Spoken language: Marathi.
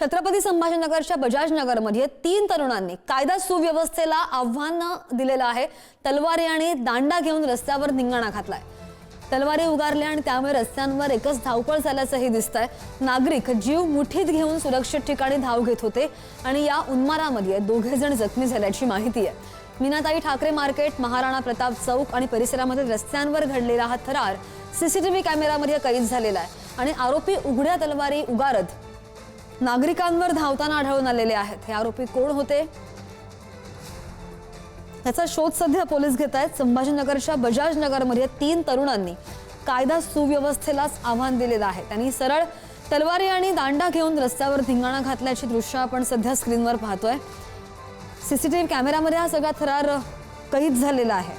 छत्रपती संभाजीनगरच्या बजाजनगरमध्ये तीन तरुणांनी कायदा सुव्यवस्थेला आव्हान दिलेलं आहे. तलवारी आणि दांडा घेऊन रस्त्यावर निंगाणा घातलाय. तलवारी उगारल्या आणि त्यामुळे रस्त्यांवर एकच धावपळ झाल्याचंही दिसतंय. नागरिक जीव मुठीत घेऊन सुरक्षित ठिकाणी धाव घेत होते आणि या उन्मारामध्ये दोघे जण जखमी झाल्याची माहिती आहे. मीनाताई ठाकरे मार्केट महाराणा प्रताप चौक आणि परिसरामध्ये रस्त्यांवर घडलेला हा थरार सीसीटीव्ही कॅमेरामध्ये कैद झालेला आहे. आणि आरोपी उघड्या तलवारी उगारत नागरिकांवर धावताना आढळून आलेले आहेत. हे आरोपी कोण होते? याचा शोध सध्या पोलीस घेत आहेत. संभाजीनगरच्या बजाज नगरमध्ये तीन तरुणांनी कायदा सुव्यवस्थेलाच आव्हान दिलेलं आहे. त्यांनी सरळ तलवारी आणि दांडा घेऊन रस्त्यावर धिंगाणा घातल्याची दृश्य आपण सध्या स्क्रीनवर पाहतोय. सीसीटीव्ही कॅमेरामध्ये हा सगळा थरार कैद झालेला आहे.